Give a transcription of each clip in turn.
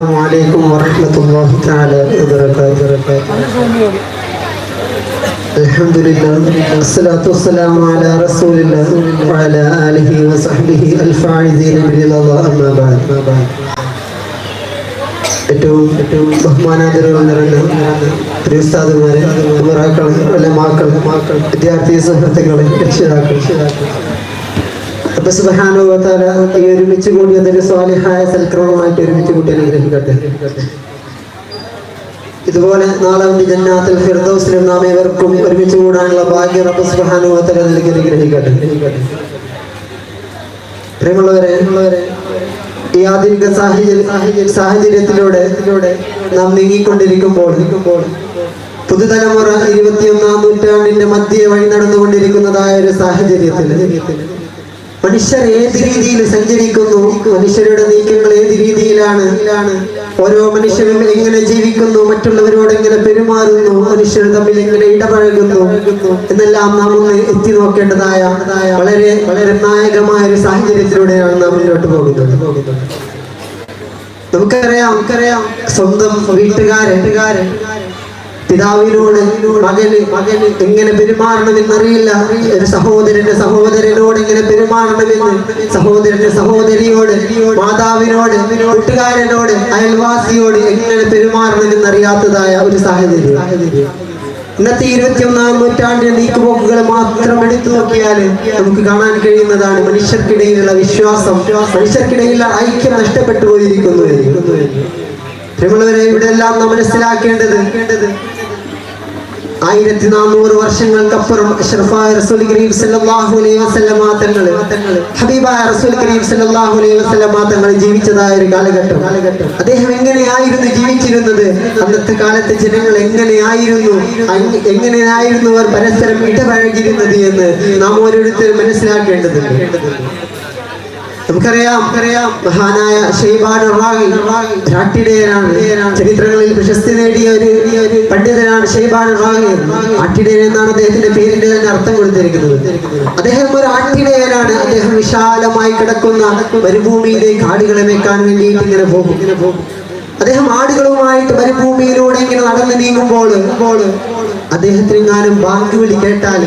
السلام عليكم ورحمة الله تعالى وبركاته الحمد لله الصلاة والسلام على رسول الله وعلى آله وصحبه الفائزين برضا الله أما بعد ഏറ്റവും ഏറ്റവും ബഹുമാനാദരവ് നിറഞ്ഞ ഒരു ഉസ്താദുമാരെ ഉമറാക്കൾ മാക്കൾ മാക്കൾ വിദ്യാർത്ഥി സുഹൃത്തുക്കളെ രക്ഷിതാക്കൾ രക്ഷിതാക്കൾ അപ്പൊ സുബഹാനുഭവത്താല ഈ ഒരുമിച്ച് കൂടിയതൊരു സ്വാലിഹായ സൽക്രമമായിട്ട് ഒരുമിച്ച് കൂട്ടി അനുഗ്രഹിക്കട്ടെ. ഇതുപോലെ നാളെ വന്ന് ജന്നാത്തിൽ ഫിർദൗസിലും നാം ഏവർക്കും ഒരുമിച്ച് കൂടാനുള്ള ഭാഗ്യം റബ്ബ് സുബഹാനുഭവത്താല നൽകി അനുഗ്രഹിക്കട്ടെ. പ്രിയമുള്ളവരെ ഈ ആധുനിക സാഹചര്യ സാഹചര്യത്തിലൂടെ നാം നീങ്ങിക്കൊണ്ടിരിക്കുമ്പോൾ ഇരിക്കുമ്പോൾ പുതുതലമുറ ഇരുപത്തിയൊന്നാം നൂറ്റാണ്ടിന്റെ മധ്യ വഴി നടന്നുകൊണ്ടിരിക്കുന്നതായ ഒരു സാഹചര്യത്തിൽ മനുഷ്യർ ഏത് രീതിയിൽ സഞ്ചരിക്കുന്നു? മനുഷ്യരുടെ നീക്കങ്ങൾ ഏത് രീതിയിലാണ്? ഓരോ മനുഷ്യരും എങ്ങനെ ജീവിക്കുന്നു? മറ്റുള്ളവരോട് എങ്ങനെ പെരുമാറുന്നു? മനുഷ്യർ തമ്മിൽ എങ്ങനെ ഇടപഴകുന്നു? എന്നെല്ലാം നാം ഒന്ന് എത്തി നോക്കേണ്ടതായ വളരെ വളരെ നായകമായ ഒരു സാഹചര്യത്തിലൂടെയാണ് നാം മുന്നോട്ട് പോകുന്നത്. നമുക്കറിയാം നമുക്കറിയാം സ്വന്തം വീട്ടുകാരൻ പിതാവിനോട് മകന് മകന് എങ്ങനെ പെരുമാറണമെന്നറിയില്ല. ഒരു സഹോദരന്റെ സഹോദരനോട് എങ്ങനെ പെരുമാറണമെന്ന് സഹോദരന്റെ സഹോദരിയോട് മാതാവിനോട് കൂട്ടുകാരനോട് അയൽവാസിയോട് എങ്ങനെ പെരുമാറണമെന്ന് അറിയാത്തതായ ഒരു സാഹചര്യം. ഇന്നത്തെ ഇരുപത്തിയൊന്നാം നൂറ്റാണ്ടിലെ നീക്കുപോക്കുകൾ മാത്രം എടുത്തു നോക്കിയാൽ നമുക്ക് കാണാൻ കഴിയുന്നതാണ് മനുഷ്യർക്കിടയിലുള്ള വിശ്വാസം. മനുഷ്യർക്കിടയിലുള്ള ഐക്യം നഷ്ടപ്പെട്ടു പോയിരിക്കുന്നു പ്രിയമുള്ളവരെ ഇവിടെ എല്ലാം നാം മനസ്സിലാക്കേണ്ടത് ആയിരത്തി നാനൂറ് വർഷങ്ങൾക്കപ്പുറം അഷ്റഫായ റസൂൽ കരീം സല്ലല്ലാഹു അലൈഹി വസല്ലമ തങ്ങൾ ഹബീബായ റസൂൽ കരീം സല്ലല്ലാഹു അലൈഹി വസല്ലമ തങ്ങൾ ജീവിച്ചതായ ഒരു കാലഘട്ടം. അദ്ദേഹം എങ്ങനെയായിരുന്നു ജീവിച്ചിരുന്നത്? അന്നത്തെ കാലത്തെ ജനങ്ങൾ എങ്ങനെയായിരുന്നു? എങ്ങനെയായിരുന്നു അവർ പരസ്പരം ഇടപഴകിയിരുന്നത് എന്ന് നാം ഓരോരുത്തരും മനസ്സിലാക്കേണ്ടതുണ്ട്. നമുക്കറിയാം മഹാനായ ഷെയ്ബാൻ ചരിത്രങ്ങളിൽ പ്രശസ്തി നേടിയ ഒരു പണ്ഡിതനാണ് ഷെയ്ബാൻ ആട്ടിടയൻ എന്നാണ് അദ്ദേഹത്തിന്റെ പേരിന്റെ തന്നെ അർത്ഥം കൊടുത്തിരിക്കുന്നത്. അദ്ദേഹം ഒരു ആട്ടിടയനാണ് അദ്ദേഹം വിശാലമായി കിടക്കുന്ന മരുഭൂമിയിലെ കാടുകളെ വെക്കാൻ വേണ്ടിയിട്ട് ഇങ്ങനെ പോകും. ഇങ്ങനെ പോകും അദ്ദേഹം ആടുകളുമായിട്ട് മരുഭൂമിയിലൂടെ ഇങ്ങനെ നടന്നു നീങ്ങുമ്പോൾ അദ്ദേഹത്തിനെങ്ങാനും ബാങ്ക് വിളി കേട്ടാൽ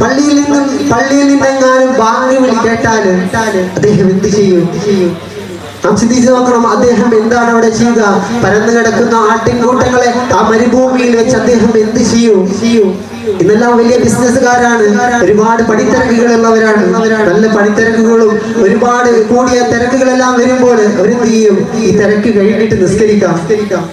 പള്ളിയിൽ നിന്നും പള്ളിയിൽ വിളി കേട്ടാൽ അദ്ദേഹം എന്ത് ചെയ്യും? എന്ത് ചെയ്യും നാം ചിന്തിച്ചു നോക്കണം അദ്ദേഹം എന്താണ് അവിടെ ചെയ്യുക? പരന്നു കിടക്കുന്ന ആട്ടിൻകൂട്ടങ്ങളെ ആ മരുഭൂമിയിൽ വെച്ച് അദ്ദേഹം എന്ത് ചെയ്യും? ചെയ്യും ഇന്നെല്ലാം വലിയ ബിസിനസ്സുകാരാണ്. ഒരുപാട് പണിത്തിരക്കുകളുള്ളവരാണ്. നല്ല പണിത്തിരക്കുകളും ഒരുപാട് കൂടിയ തിരക്കുകളെല്ലാം വരുമ്പോൾ അവരെന്ത് ചെയ്യും? ഈ തിരക്ക് കഴിഞ്ഞിട്ട് നിസ്കരിക്കാം നിസ്കരിക്കാം.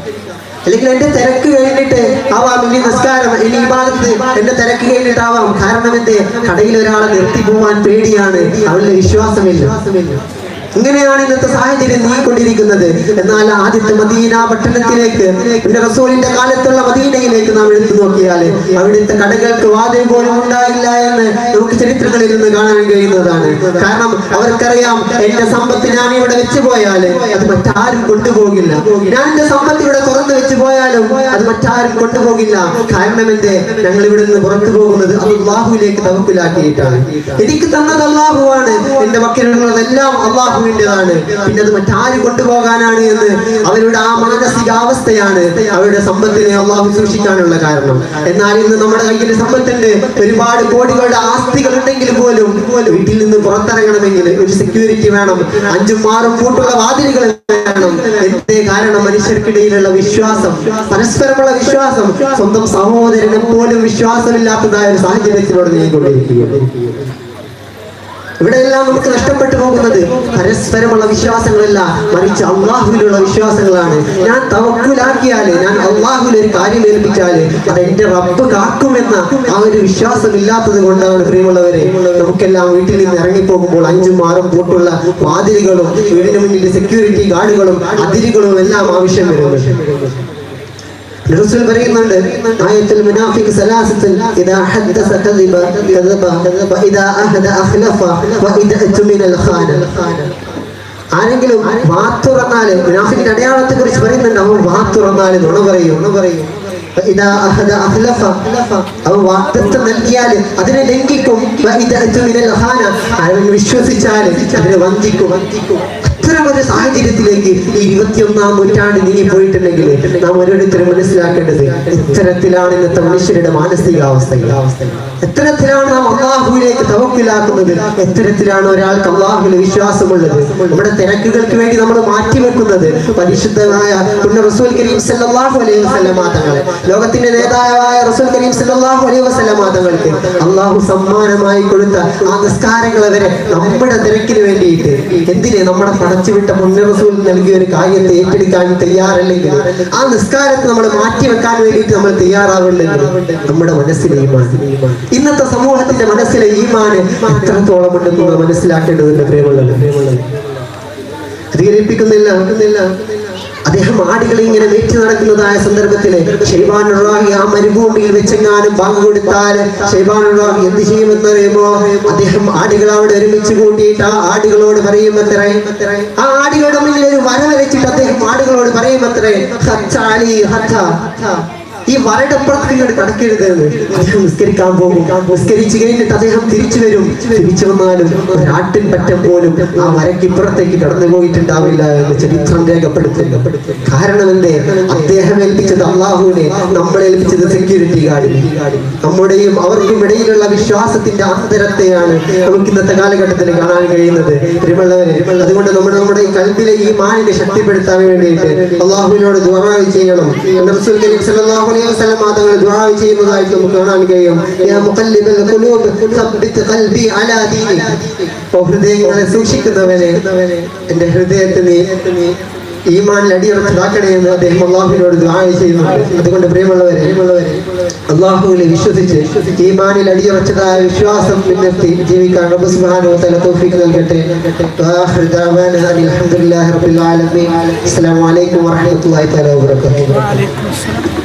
അല്ലെങ്കിൽ എന്റെ തിരക്ക് കഴിഞ്ഞിട്ട് ആവാം ഇനി നിസ്കാരം ഇനി ഭാഗത്ത് എന്റെ തിരക്ക് കഴിഞ്ഞിട്ടാവാം. കാരണം എന്റെ കടയിൽ ഒരാളെ നിർത്തി പോവാൻ പേടിയാണ്. അവരുടെ വിശ്വാസമില്ല. ഇങ്ങനെയാണ് ഇന്നത്തെ സാഹചര്യം നീങ്ങിക്കൊണ്ടിരിക്കുന്നത് എന്നാൽ ആദ്യത്തെ മദീന പട്ടണത്തിലേക്ക് പിന്നെ റസൂലിന്റെ കാലത്തുള്ള മദീനയിലേക്ക് നാം എടുത്തു നോക്കിയാൽ അവിടുത്തെ കടകൾക്ക് വാദം പോലും ഉണ്ടായില്ല എന്ന് നമുക്ക് ചരിത്രങ്ങളിൽ നിന്ന് കാണാൻ കഴിയുന്നതാണ്. കാരണം അവർക്കറിയാം എന്റെ സമ്പത്ത് ഞാൻ ഇവിടെ വെച്ചു പോയാൽ അത് മറ്റാരും കൊണ്ടുപോകില്ല. ഞാൻ എന്റെ സമ്പത്ത് ഇവിടെ കൊണ്ടുപോകില്ല കാരണം എന്റെ ഞങ്ങൾ ഇവിടെ നിന്ന് പുറത്തു പോകുന്നത് അള്ളാഹുവിലേക്ക് തവക്കിലാക്കിയിട്ടാണ്. എനിക്ക് തന്നത് അള്ളാഹുവാണ്. എന്റെ വക്കരങ്ങളെല്ലാം അള്ളാഹുവിന്റെതാണ്. പിന്നെ അത് മറ്റാരും കൊണ്ടുപോകാനാണ് എന്ന് അവരുടെ ആ മാനസികാവസ്ഥയാണ് അവരുടെ സമ്പത്തിനെ അള്ളാഹു സൂക്ഷിക്കാനുള്ള കാരണം. എന്നാൽ ഇന്ന് നമ്മുടെ കയ്യിൽ സമ്പത്തിന്റെ ഒരുപാട് കോടികളുടെ ആസ്തികൾ ഉണ്ടെങ്കിൽ പോലും വീട്ടിൽ നിന്ന് പുറത്തിറങ്ങണമെങ്കിൽ ഒരു സെക്യൂരിറ്റി വേണം. അഞ്ചും ആറും കൂട്ടുള്ള വാതിലുകൾ വേണം. എന്തേ കാരണം? മനുഷ്യർക്കിടയിലുള്ള വിശ്വാസം പരസ്പരമുള്ള വിശ്വാസം സ്വന്തം സഹോദരനെ പോലും വിശ്വാസമില്ലാത്തതായ ഒരു സാഹചര്യത്തിലൂടെ നീങ്ങിക്കൊണ്ടിരിക്കുകയാണ്. ഇവിടെയെല്ലാം നമുക്ക് നഷ്ടപ്പെട്ടു പോകുന്നത് പരസ്പരമുള്ള വിശ്വാസങ്ങളല്ല മറിച്ച് അള്ളാഹുവിലുള്ള വിശ്വാസങ്ങളാണ്. ഞാൻ തവക്കുലാക്കിയാൽ ഞാൻ അള്ളാഹുവിൽ ഒരു കാര്യം ഏൽപ്പിച്ചാൽ അത് എന്റെ റബ്ബ് കാക്കുമെന്ന ആ ഒരു വിശ്വാസം ഇല്ലാത്തത് കൊണ്ടാണ് പ്രിയമുള്ളവരെ നമുക്കെല്ലാം വീട്ടിൽ നിന്ന് ഇറങ്ങിപ്പോകുമ്പോൾ അഞ്ചും ആറും പൂട്ടുള്ള വാതിലുകളും വീടിന് മുന്നിൽ സെക്യൂരിറ്റി ഗാർഡുകളും അതിരുകളും എല്ലാം ആവശ്യം വരുന്നത്. റസൂൽ പറയുന്നുണ്ട് ആയത്തുൽ മുനാഫിഖ് സലാസത്തിൽ ഇദാ ഹദ്ദസ കദിബ കദബ വഇദാ ഇദാ അഹദ അഖ്ലഫ വഇദാ ഇദാ തുമിനൽ ഖാന. ആരെങ്കിലും വാത്തുറന്നാൽ മുനാഫിക്കിന്റെ അടയാളത്തെ കുറിച്ച് പറയുന്നുണ്ട് അവൻ വാത്തുറന്നാൽ നുണ പറയും നുണ പറയും. ഇതാ അഹദ അഖ്ലഫ അവൻ വാക്തത്വം നൽകിയാൽ അതിനെ ലംഘിക്കും. വ ഇദാ തുമിനൽ അവൻ വിശ്വസിച്ചാൽ അതിനെ വഞ്ചിക്കും വഞ്ചിക്കും. ഒരു സാഹചര്യത്തിലേക്ക് ഈ ഇരുപത്തിയൊന്നാം നൂറ്റാണ്ട് നീങ്ങി പോയിട്ടുണ്ടെങ്കിൽ നാം ഓരോരുത്തരും മനസ്സിലാക്കേണ്ടത് ഇത്തരത്തിലാണ് ഇന്നത്തെ മനുഷ്യരുടെ മാനസികാവസ്ഥകൾ. എത്തരത്തിലാണ് നാം അള്ളാഹുവിലേക്ക് തവക്കിലാക്കുന്നത് എത്തരത്തിലാണ് ഒരാൾക്ക് അള്ളാഹുവിന് വിശ്വാസമുള്ളത്. നമ്മുടെ തിരക്കുകൾക്ക് വേണ്ടി നമ്മൾ മാറ്റിവെക്കുന്നത് പരിശുദ്ധനായ പുണ്യ റസൂൽ കരീം സല്ലല്ലാഹു അലൈഹി വസല്ലമ തങ്ങളെ ലോകത്തിന്റെ നേതാവായ റസൂൽ കരീം സല്ലാഹു അലൈഹി വസല്ലമ മാതങ്ങൾക്ക് അള്ളാഹു സമ്മാനമായി കൊടുത്ത ആ നിസ്കാരങ്ങൾ വരെ നമ്മുടെ തിരക്കിന് വേണ്ടിയിട്ട്. എന്തിനെ? നമ്മുടെ പടച്ചുവിട്ട പുണ്യ റസൂൽ നൽകിയ ഒരു കാര്യത്തെ ഏറ്റെടുക്കാൻ തയ്യാറല്ലെങ്കിൽ ആ നിസ്കാരത്തെ നമ്മൾ മാറ്റിവെക്കാൻ വേണ്ടിയിട്ട് നമ്മൾ തയ്യാറാവുന്നുണ്ട് നമ്മുടെ മനസ്സിലെ ഈമാൻ. ഇന്നത്തെ സമൂഹത്തിന്റെ മനസ്സിലെ ഈമാന് എത്രത്തോളം ഉണ്ടെന്ന് നമ്മൾ മനസ്സിലാക്കേണ്ടതുണ്ട് പ്രിയമുള്ളത് അധികരിപ്പിക്കുന്നില്ല. ആക്കുന്നില്ല അദ്ദേഹം ആടുകളെ ഇങ്ങനെ വെറ്റി നടക്കുന്നതായ സന്ദർഭത്തിൽ ഷെയ്ബാൻ ആ മരുഭൂമിയിൽ വെച്ചെങ്ങാനും ബാങ്ക് കൊടുത്താൽ എന്ത് ചെയ്യുമെന്ന് അദ്ദേഹം ആടുകൾ അവിടെ ഒരുമിച്ച് കൂട്ടിയിട്ട് ആ ആടുകളോട് പറയുമത്രേ ആ ആടുകളുടെ മുന്നിൽ ഒരു വര വരച്ചിട്ട് അദ്ദേഹം ആടുകളോട് പറയുമത്രേ ഹച്ചാലി ഹച്ച. ഈ മരയുടെ അപ്പുറത്ത് നിങ്ങൾ എന്ന് അദ്ദേഹം നിസ്കരിക്കാൻ പോകും. നിസ്കരിച്ചു കഴിഞ്ഞിട്ട് അദ്ദേഹം തിരിച്ചു വരും. തിരിച്ചു വന്നാലും ഒരാട്ടിൻ പറ്റം പോലും ആ മരക്കിപ്പുറത്തേക്ക് കടന്നു പോയിട്ടുണ്ടാവില്ല എന്ന് ചരിത്രം രേഖപ്പെടുത്തുന്നു. കാരണം എന്തേ? അദ്ദേഹം ഏൽപ്പിച്ചത് അള്ളാഹുവിനെ നമ്മളെ ഏൽപ്പിച്ചത് സെക്യൂരിറ്റി ഗാർഡ് നമ്മുടെയും അവർക്കും ഇടയിലുള്ള വിശ്വാസത്തിന്റെ അന്തരത്തെയാണ് നമുക്ക് ഇന്നത്തെ കാലഘട്ടത്തിൽ കാണാൻ കഴിയുന്നത്. അതുകൊണ്ട് നമ്മുടെ നമ്മുടെ കൽബിലെ ഈ മാനിനെ ശക്തിപ്പെടുത്താൻ വേണ്ടിയിട്ട് അള്ളാഹുവിനോട് ദുആ ചെയ്യണം. അലൈഹി വസല്ലം തങ്ങൾ ദുആ ചെയ്യുന്നതായിട്ട് നമുക്ക് കാണാൻ കഴിയും. യാ മുഖല്ലിബൽ ഖുലൂബ് സബ്ബിത് ഖൽബി അലാ ദീനി ഓ ഹൃദയങ്ങളെ സൂക്ഷിക്കുന്നവനെ എന്റെ ഹൃദയത്തെ നീ ഈമാനിൽ അടിയുറച്ചതാക്കണേ എന്ന് അദ്ദേഹം അള്ളാഹുവിനോട് ദുആ ചെയ്യുന്നുണ്ട് അതുകൊണ്ട് പ്രിയമുള്ളവരെ പ്രിയമുള്ളവരെ അള്ളാഹുവിനെ വിശ്വസിച്ച് ഈമാനിൽ അടിയുറച്ചതായ വിശ്വാസം പിന്നെത്തി ജീവിക്കാൻ റബ്ബ് സുബ്ഹാനഹു വ തആല തൗഫീഖ് നൽകട്ടെ. വആഖിറു ദഅവാന അനിൽ ഹംദുലില്ലാഹി റബ്ബിൽ ആലമീൻ. അസ്സലാമു അലൈക്കും വറഹ്മത്തുള്ളാഹി തആല വബറകാതുഹു.